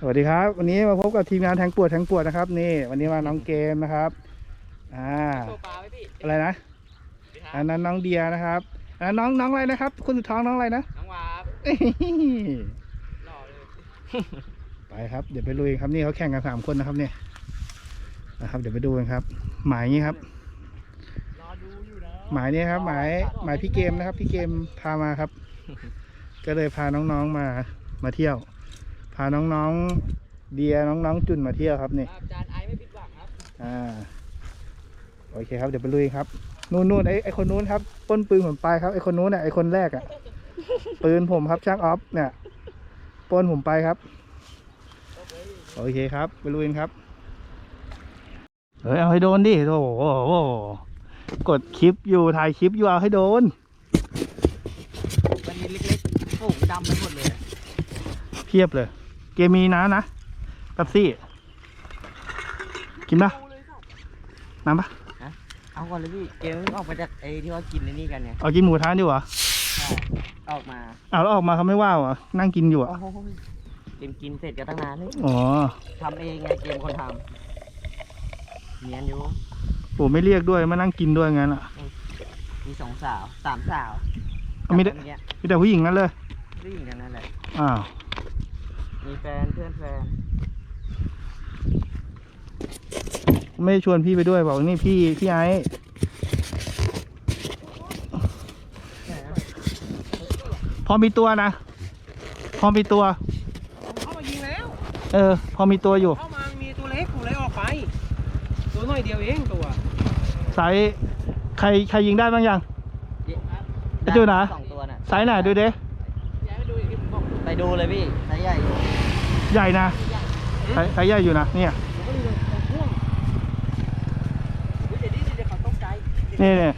สวัสดีครับ วันนี้มาพบกับทีมงานแทงปวดแทงปวดนะครับ นี่ วันนี้มาน้องเกมนะครับอ่าโชว์ปลาไหมพี่อะไรนะอันนั้นน้องเดียนะครับอันนั้นน้องน้องอะไรนะครับ คุณสุดท้องน้องอะไรนะน้องวาบหล่อเลยไปครับเดี๋ยวไปลุยครับนี่เขาแข่งกันสามคนนะครับเนี่ยนะครับเดี๋ยวไปดูกันครับ หมายนี้ครับรอดูอยู่นะหมายนี้ครับ หมายหมายพี่เกมนะครับ พี่เกมพามาครับ ก็เลยพาน้องๆมามาเที่ยวพาน้องๆเดียน้องๆจุนมาเที่ยวครับนี่ครับจานไอไม่ผิดหวังครับอ่าโอเคครับเดี๋ยวไปลุยครับนู่นนู่นไอไอคนนู้นครับปล้นปืนผมไปครับไอคนนู้นเนี่ยไอคนแรกอะ่ะปืนผมครับช่างออฟเนี่ยปล้นผมไปครับ โอเคครับไปลุยกันครับเฮ้ยเอาให้โดนดิโอ้โหกดคลิปอยู่ถ่ายคลิปอยู่เอาให้โดนมันมีเล็กๆฝูงดำไปหมดเลย เพียบเลย เกมมีน้ำนะแป๊บซี่ กินปะน้ำปะเอาก่อนเลยพี่ เกมออกมาจากไอ้ที่ว่ากินในนี่กันเนี่ยเอากินหมูท้าดีกว่าใช่ออกมาอ้าวแล้วออกมาเขาไม่ว่าเหรอนั่งกินอยู่อะโอ้โหเกมกินเสร็จกันตั้งนานเลยอ๋อทำเองไงเกมคนทำเนียนอยู่โอ้ไม่เรียกด้วยมานั่งกินด้วยงั้นอะ มีสองสาวสามสาวเอามีแต่กับคนเนี้ยมีแต่ผู้หญิงนั่นเลยผู้หญิงกันนั่นแหละอ้าว มีแฟนเพื่อนแฟน ไม่ได้ชวนพี่ไปด้วยบอกว่านี่พี่พี่ไอ้พอมีตัวนะ พอมีตัว เข้ามายิงแล้ว เออ พอมีตัวอยู่ เข้ามามีตัวเล็กผมเลยออกไป ตัวหน่อยเดียวเองตัวไซส์ใครใครยิงได้บ้างยัง ไอ้จูนะสองตัวน่ะไซส์ไหนดูเด้ ดูเลยพี่ไซส์ใหญ่อยู่ใหญ่นะไซส์ไซส์ใหญ่อยู่นะเนี่ยผมก็ดูของพ่วงเฮ้ยเดี๋ยวนี้เดี๋ยวเขาตกใจนี่เนี่ย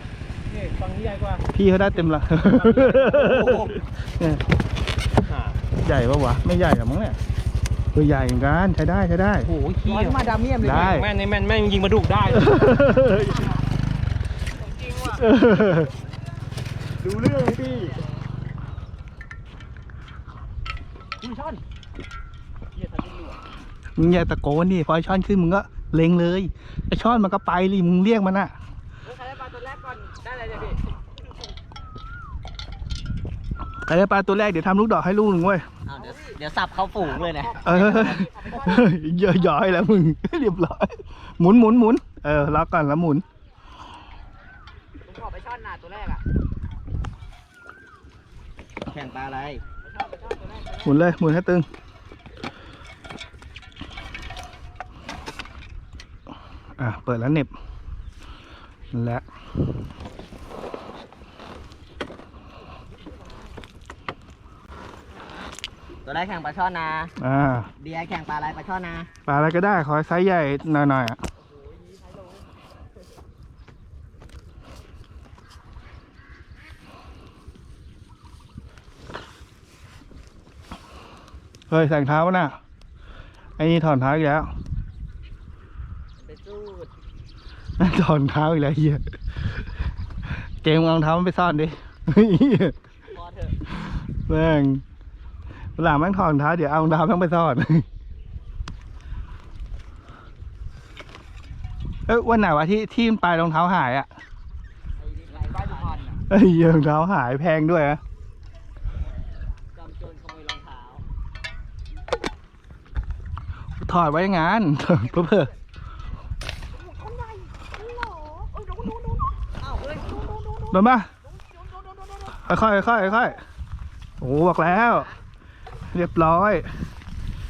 นี่ฝั่งนี้ใหญ่กว่าพี่เขาได้เต็มละเนี่ยใหญ่ปะวะไม่ใหญ่หรอกมั้งเนี่ยตัวใหญ่เหมือนกันใช้ได้ใช้ได้โอ้โหขี้มาดามเมียมเลยได้แม่นในแม่นแม่งยิงมาดุได้จริงว่ะดูเรื่องพี่ คุณช่อนเฮียทันดูมึงอย่าตะโกนดิพอไอช่อนขึ้นมึงก็เล็งเลยไอช่อนมันก็ไปเลยมึงเรียกมันอะเฮ้ยใครได้ปลาตัวแรกก่อนได้เลยเนี่ยพี่ใครได้ปลาตัวแรกเดี๋ยวทำลูกดอกให้ลูกหนึ่งเว้ยเอาเดี๋ยวเดี๋ยวสับเข้าฝูงเลยนะเออเยอะย้อยแล้วมึงเรียบร้อยหมุนหมุนหมุนเออล็อกก่อนแล้วหมุนผมขอไปช่อนหนาตัวแรกอะแข่งปลาอะไร ไปช่อนไปช่อนตัวแรกหมุนเลยหมุนให้ตึง อะ เปิดแล้วเหน็บนั่นแหละตัวแรกแข่งปลาช่อนนะ อ่า เดียแข่งปลาอะไรปลาช่อนนะ ปลาอะไรก็ได้ ขอให้ไซส์ใหญ่หน่อยๆอะ เฮ้ยใส่รองเท้าน่ะไอ้นี่ถอนเท้าอีกแล้วไปสู้ถอนเท้าอีกแล้วเฮียเกมเอารองเท้ามันไปซ่อนดิพอเถอะแม่งเวลาแม่งถอดรองเท้าเดี๋ยวเอารองเท้าแม่งไปซ่อนเอ้ยวันไหนวะที่ที่ปลายรองเท้าหายอะไอ้นี่ไอ้บ้านสุพรรณน่ะเอ้ยรองเท้าหายแพงด้วยอะ จอมโจรขโมยรองเท้า ถอดไว้งานเพื่อเพื่อเอ้าเฮ้ยโดนปะค่อยๆค่อยๆค่อยๆโอ้โหบอกแล้ว เรียบร้อย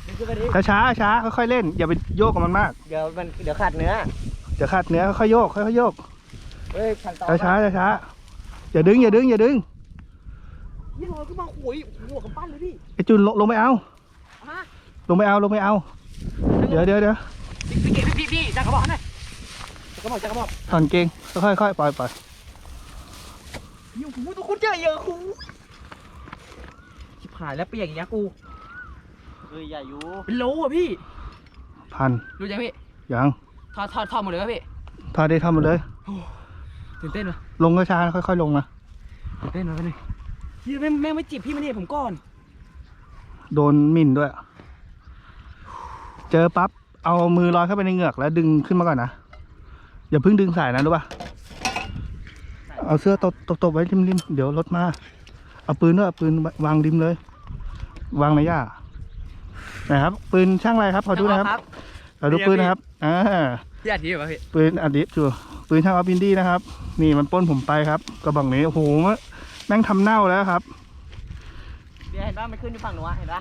นี่คือไปดิช้าช้าๆค่อยๆเล่น อย่าไปโยกกับมันมาก เดี๋ยวมันเดี๋ยวขาดเนื้อเดี๋ยวขาดเนื้อค่อยๆโยกค่อยๆโยกเฮ้ยขันตอนช้าช้าๆช้าๆอย่าดึงอย่าดึงอย่าดึงยี่ลอยขึ้นมาโอ้ยหัวกับปั้นเลยพี่ไอจุนลงลงไปเอาฮะลงไปเอาลงไปเอา เดี๋ยวเดี๋ยวเดี๋ยวพี่เก๋พี่พี่จักรบอกหน่อยจักรบอกจักรบอกถอนเกงค่อยค่อยๆปล่อยปล่อยโอ้โหตัวคุณเจอเยอะคูชิบหายแล้วเปียกอย่างเงี้ยกูเฮ้ยอย่อยู่เป็นโลอะพี่พันรู้จักพี่ยังทอดทอดทอดหมดเลยป่ะพี่ถอดได้ทำหมดเลยตื่นเต้นวะลงก็ช้าค่อยๆลงนะตื่นเต้นวะไปเลยยี่แม่งแม่งไม่จีบพี่มันเนี่ยผมก่อน โดนหมิ่นด้วยโเจอปั๊บเอามือลอยเข้าไปในเหงือกแล้วดึงขึ้นมาก่อนนะอย่าเพิ่งดึงสายนะรู้ป่ะเอาเสื้อตบตบตบไว้ริมๆเดี๋ยวรถมาเอาปืนด้วยเอาปืนวางริมเลย วางในหญ้านะครับ ปืนช่างอะไรครับขอดูนะครับขอดูปืนนะครับอ่าพี่อาทิตย์ป่ะพี่ปืนอัดดิจูปืนช่างออฟอินดี้นะครับ นี่มันปล้นผมไปครับกระบอกนี้โอ้โหแม่งทำเน่าแล้วครับ เดี๋ยวเห็นป่ะมันขึ้นอยู่ฝั่งหนูอะเห็นป่ะ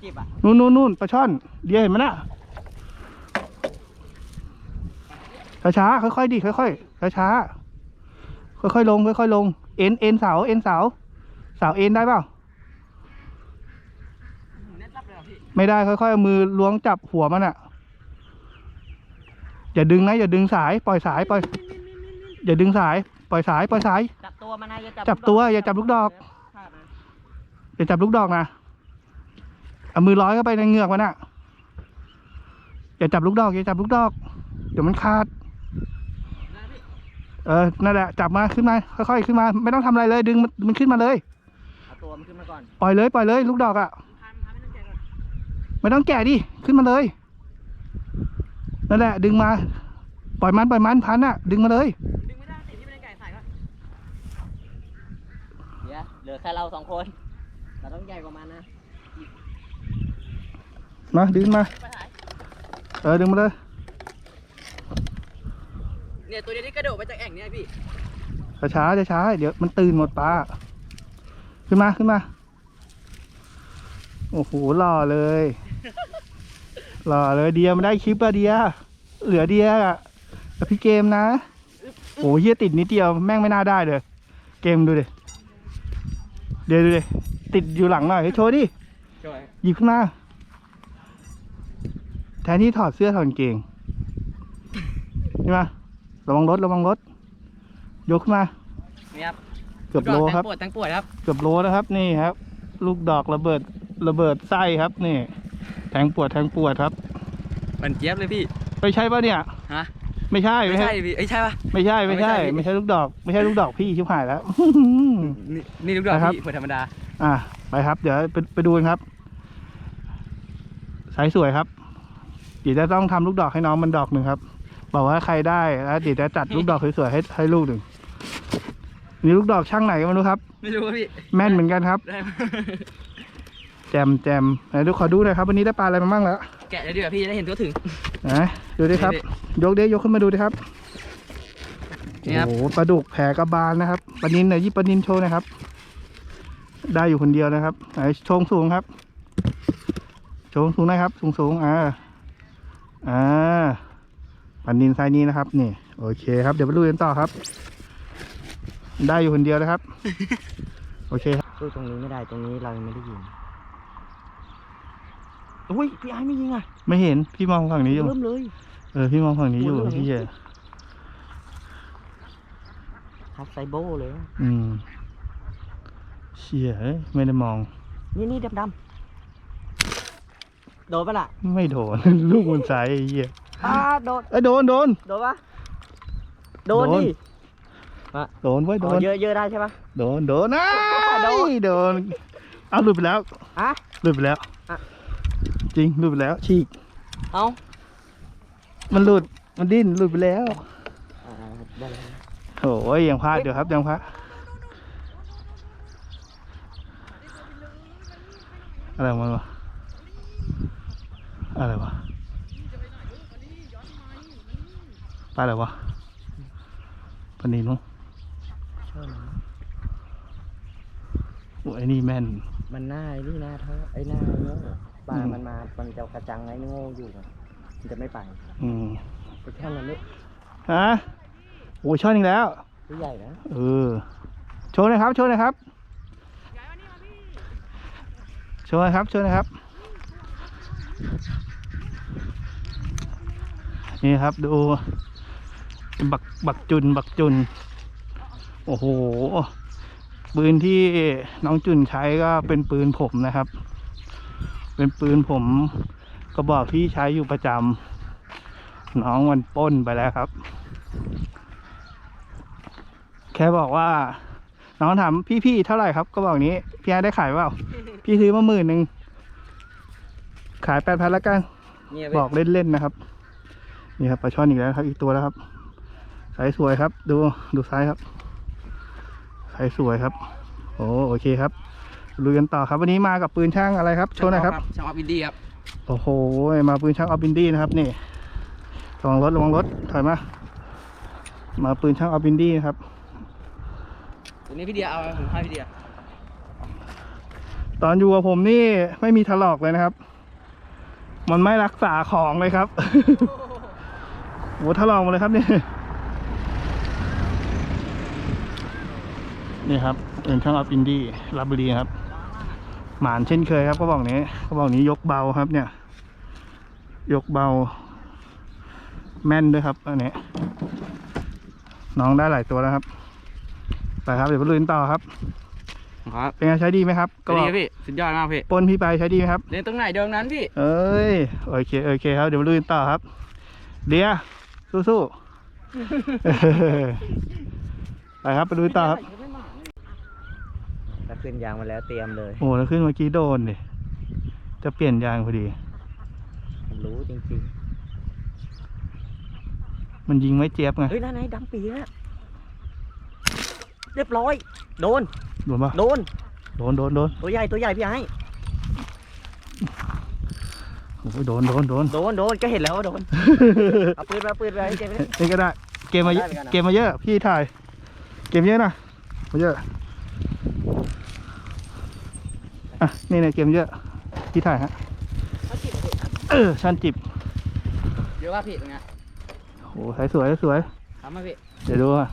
กีบอะนู่นนู่นนู่นปลาช่อนเดียเห็นไหมน่ะช้าๆค่อยๆดิค่อยๆช้าๆค่อยๆลงค่อยๆลง เอ็นเอ็นเสาเอ็นเสาเสาเอ็นได้เปล่าเน็ตรับเลยเหรอพี่ไม่ได้ค่อยๆเอามือล้วงจับหัวมันอะอย่าดึงนะอย่าดึงสายปล่อยสายปล่อย อย่าดึงสาย ปล่อยสายปล่อยสาย จับตัวมันนะอย่าจับจับตัวอย่าจับลูกดอกพ ลาดนะอย่าจับลูกดอกนะเอามือร้อยเข้าไปในเหงือกมันอะอย่าจับลูกดอกอย่าจับลูกดอก เดี๋ยวมันขาดนะพี่เออนั่นแหละจับมาขึ้นมาค่อยๆขึ้นมา ไม่ต้องทำอะไรเลย ดึงมันมันขึ้นมาเลยเอาตัวมันขึ้นมาก่อนปล่อยเลยปล่อยเลย ลูกดอกอะ่ะพันพันไม่ต้องแกะก่อนไม่ต้องแกะดิขึ้นมาเลยนั่นแหละ ดึงมา ปล่อยมันปล่อยมันพันอะ่ะดึงมาเลยดึงไม่ได้ติดที่ไม่ได้แกะใส่ก่อนเดี๋ยวเหลือแค่เราสองคน เราต้องใหญ่กว่ามันนะ มาดึงมาไปถ่ายเออดึงมาเลย เนี่ยตัวเดียวที่กระโดดมาจากแอ่งเนี่ยพี่ช้าๆช้าๆเดี๋ยวมันตื่นหมดปลาขึ้นมาขึ้นมา โอ้โหหล่อเลยหล่อเลยเดียมันได้คลิปอะเดีย เหลือเดียอะกับพี่เกมนะ โอ้เฮียติดนิดเดียวแม่งไม่น่าได้เลย เกมดูดิ เดี๋ยวดูดิติดอยู่หลังหน่อยเฮ้ยโชว์ดิช่วยหยิบขึ้นมาแทนที่ถอดเสื้อถอดกางเกงนี่มาระวังรถระวังรถ ยกขึ้นมานี่ครับเกือบโลครับปวดทั้งปวดครับ เกือบโลนะครับนี่ครับ ลูกดอกระเบิดระเบิดไส้ครับนี่ แทงปวดแทงปวดครับมันเจี๊ยบเลยพี่ไม่ใช่ปะเนี่ยฮะ ไม่ใช่ไม่ไม่ใช่ใช่พี่เอ้ยใช่ปะ ไม่ใช่ไม่ใช่ ไม่ไม่ใช่ใช่ลูกดอก ไม่ใช่ลูกดอกพี่ชิบหายแล้ว นี่นี่ลูกดอกนะครับ พี่เปิดธรรมดา อะไปครับ เดี๋ยวไปไปดูกันครับ สายสวยครับเดี๋ยวจะต้องทำลูกดอกให้น้องมันดอกหนึ่งครับ บอกว่าใครได้แล้วเดี๋ยวจะจัดลูกดอกสวยๆให้ให้ลูกหนึ่งนี่ลูกดอกช่างไหนก็ไม่รู้ครับ ไม่รู้ว่าพี่ แม่นเหมือนกันครับ ได้ไหมแจมแจมไหนดูขอดูหน่อยครับวันนี้ได้ปลาอะไรมาบ้างแล้วแกะเลยดีกว่าพี่จะได้เห็นตัวถึง นะดูดิครับยกเด้ยกขึ้นมาดูดิครับนี่ครับโอ้โหปลาดุกแผลกระบาลนะครับปลานินหน่อยยี่ปลานินโชว์หนะครับ ได้อยู่คนเดียวนะครับไหนโชงสูงครับโชงสูงนะครับ สูงสูงอ่าอ่าปลานินไซส์นี้นะครับ นี่ โอเคครับเดี๋ยวไปดูกันต่อครับ ได้อยู่คนเดียวนะครับ โอเคครับ สู้ตรงนี้ไม่ได้ตรงนี้เรายังไม่ได้ยิง อุ้ยพี่ไอ้ไม่ยิงอะไม่เห็นพี่มองฝั่งนี้อยู่ เริ่มเลยเออพี่มองฝั่งนี้อยู่โอ้ยพี่เจทักไซโบเลย อืมเชี่ยเอ้ยไม่ได้มอง นี่นี่ดำดำโดนปะล่ะ ไม่โดน ลูกมันใสไอ้เหี้ยอ่าโดน เอ้ยโดนโดน โดนปะโดนโดนดิโดนไว้ยโดอ๋อนเยอะเยอะได้ใช่ปะโดนโดนนะโดนโดนเอาหลุดไปแล้วอะหลุดไปแล้วอะ จริงหลุดไปแล้วฉีก เอามันหลุดมันดิ้นหลุดไปแล้วอ่าได้แล้วโอ้ยยังพลาดเดี๋ยวครับยังพลาดอะไรของมันวะอะไรวะปลาอะไรวะปลานินมั้งใช่ไหมโอ้ยไอ้นี่แม่น มันหน้าไอ้นี่หน้าเท่าไอ้หน้าไอ้โง่ ปลาอืมมันมา มันจะกระจังไอ้โง่อยู่อะมันจะไม่ไปอืมแต่แค่นั้นไม่ฮะโอ้ยช่อนอีกแล้ว ตัวใหญ่นะเออ โชว์หนะครับ โชว์หนะครับ โชว์หนะครับ โชว์หนะครับ นี่ครับ ดู บัก บักจุน บักจุน โอ้โห ปืนที่น้องจุนใช้ก็เป็นปืนผมนะครับ เป็นปืนผมกระบอกที่ใช้อยู่ประจำน้องมันปล้นไปแล้วครับ แค่บอกว่า น้องถามพี่ๆเท่าไหร่ครับก็บอกนี้ พี่ไอ้ได้ขายเปล่า พี่ซื้อมาหมื่นหนึ่งขายแปดพันแล้วกันเนี่ยบอกเล่นๆนะครับ นี่ครับปลาช่อนอีกแล้วครับ อีกตัวแล้วครับสายสวยครับ ดูดูซ้ายครับสายสวยครับ โอ้โอเคครับ ลุยกันต่อครับวันนี้มากับปืนช่างอะไรครับโชว์หน่อยครับช่างออฟอินดี้ครับโอ้โหมาปืนช่างออฟบินดี้นะครับนี่ระวังรถระวังรถถอยมามาปืนช่างออฟบินดี้นะครับตัวนี้พี่เดียเอาผมให้พี่เดียตอนอยู่กับผมนี่ไม่มีถลอกเลยนะครับ มันไม่รักษาของเลยครับโหถลอกหมดเลยครับนี่นี่ครับเป็นช่างออฟอินดี้รับบุรีครับ หมานเช่นเคยครับก็บอกนี้ก็บอกนี้ยกเบาครับเนี่ย ยกเบา แม่นด้วยครับอันนี้น้องได้หลายตัวแล้วครับ ไปครับเดี๋ยวไปลุยกันต่อครับครับเป็นไงใช้ดีไหมครับก็ดีครับพี่สุดยอดมากพี่ปนพี่ไปใช้ดีไหมครับเล่นตรงไหนเดิมนั้นพี่ เอ้ยโอเคโอเคครับเดี๋ยวมาลุยกันต่อครับ เดียสู้ๆไปครับไปลุยต่อครับถ้า ขึ้นยางมาแล้วเตรียมเลย โอ้แล้วขึ้นเมื่อกี้โดนดิจะเปลี่ยนยางพอดีผมรู้จริงมันยิงไม่เจี๊ยบไงๆเฮ้ยนั่นไงดำปีแล้วเรียบร้อย โดน โดนปะโดน โดนโดนโดนตัวใหญ่ตัวใหญ่พี่ไอ้โอ้ยโดนโดนโดนโดนโดนก็เห็นแล้วว่าโดน เอาปืนมาเอาปืนมาให้เจ๊ไป นี่ก็ได้ เกมมาเยอะได้เหมือนกันนะ เกมมาเยอะ พี่ถ่าย เกมเยอะนะมาเยอะ อะ นี่เนี่ยเกมเยอะพี่ถ่ายฮะเออชันจิบเดี๋ยวว่าพี่ตรงเนี้ยโอ้สวยสวยสวย ทำมาพี่เดี๋ยวดูอะ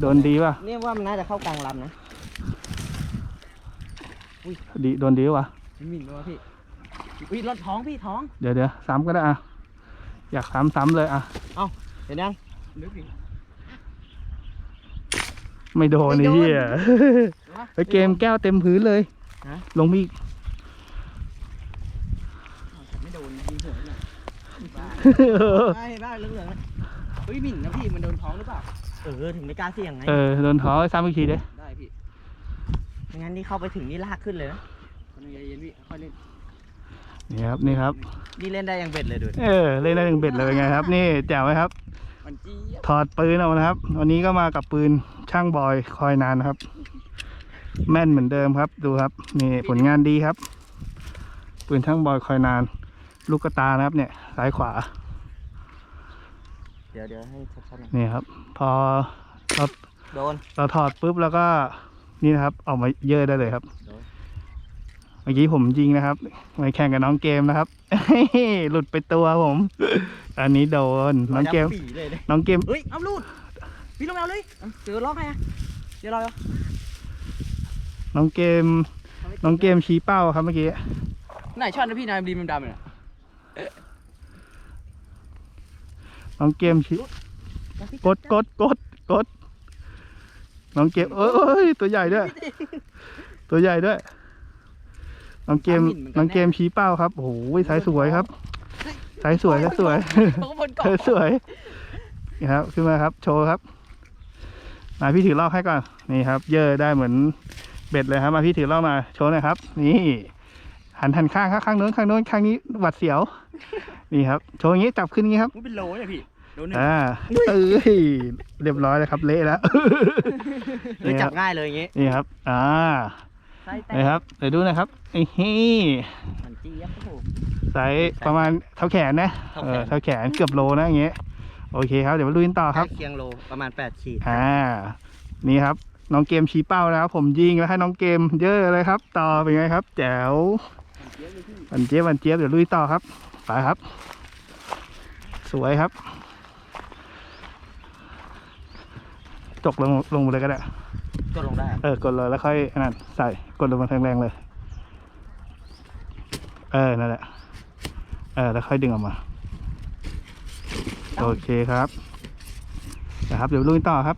โดนดีป่ะเนี่ยว่ามันน่าจะเข้ากลางลำนะดีโดนดีวะไม่มินด้วยพี่อุ้ยรถท้องพี่ท้องเดี๋ยวเดี๋ยวซ้ำก็ได้อะ อยากซ้ำซ้ำเลยอะ เห็นยังนึกถึงไม่โดนไม่นี่โดนเฮียไปเกมแก้วเต็มพื้นเลย ฮะ ลงมีอีกไม่โดนยิงหัวเนี่ยบ้าเออได้ได้เหลืองๆนะเฮ้ยมินนะพี่มันโดนท้องหรือเปล่า เออถึงไม่กล้าเสี่ยงไง เออโดนท้อซ้ำอีกทีเด้ได้พี่ไม่งั้นนี่เข้าไปถึงนี่ลากขึ้นเลยนะคนนึงใจเย็นพี่ค่อยเล่นนี่ครับนี่ครับ นี่เล่นได้ยังเบ็ดเลยดูดิเออเล่นได้ถึงเบ็ดเลยเป็นไงครับ นี่แจ๋วไหมครับ มันจี้ยบถอดปืนออกนะครับ วันนี้ก็มากับปืนช่างบอยคอยนานนะครับ แม่นเหมือนเดิมครับ ดูครับ นี่ผลงานดีครับ ปืนช่างบอยคอยนาน ลูกกระตานะครับ เนี่ยซ้ายขวา เดี๋ยวเดี๋ยวให้ชัดๆหน่อยนี่ครับ พอเราโดน เราถอดปุ๊บแล้วก็นี่นะครับ ออกมาเยอะได้เลยครับ โดน เมื่อกี้ผมยิงนะครับไปแข่งกับน้องเกมนะครับ หลุดไปตัวผม อันนี้โดนน้องเกมดำปีเลยเลยน้องเกม เฮ้ย เอาลูดพี่ลงไปเอาเลยเอาเจอล็อกให้อะเดี๋ยวรออยู่ น้องเกม น้องเกมชี้เป้าครับเมื่อกี้ไหนช่อนนะพี่นายดีมันดำเลยน้องเกมชี้กดกดกดกดน้องเกมเอ้ยตัวใหญ่ด้วย ตัวใหญ่ด้วย น้องเกมน้องเกมชี้เป้าครับโอ้โหสายสวยครับสายสวยสายสวยตัวบนเกาะสายสวยนี่ครับขึ้นมาครับ โชว์ครับมาพี่ถือลอกให้ก่อนนี่ครับ เยอะได้เหมือน เบ็ดเลยครับมาพี่ถือลอกมาโชว์หน่อยครับ นี่หันหันข้างครับข้างโน้นข้างโน้นข้างนี้หวัดเสียว นี่ครับโชว์อย่างนี้จับขึ้นอย่างนี้ครับมันเป็นโลเนี่ยพี่โลหนึ่งอ่าเอ้ยเรียบร้อยเลยครับเละแล้วเฮ้ยนี่คจัรับบง่ายเลยอย่างงี้นี่ครับ อ่าไส้แตกนี่ครับเดี๋ยวดูนะครับไอ้เฮ้มันจี้ยับโอ้โหไซส์ประมาณเท่าแขนนะเท่าเอแขนอเท่าแขนเกือบโลนะอย่างเงี้ยโอเคครับเดี๋ยวมาลุยกันต่อครับใกล้เคียงโลประมาณ8ขีดอ่านี่ครับ น้องเกมชี้เป้านะครับ ผมยิงแล้วให้น้องเกมเยอะเลยครับ ต่อเป็นไงครับ แจ๋ววันเจี๊ยบวันเจี๊ยบเดี๋ยวลุยต่อครับไปครับ สวยครับ จกลงลงไปเลยก็ได้ก็ลงได้อะเออกดเลยแล้วค่อยอันนั่นใส่กดลงมาแรงๆเลย เออนั่นแหละเออแล้วค่อยดึงออกมา โอเคครับนะครับ เดี๋ยวลุยต่อครับ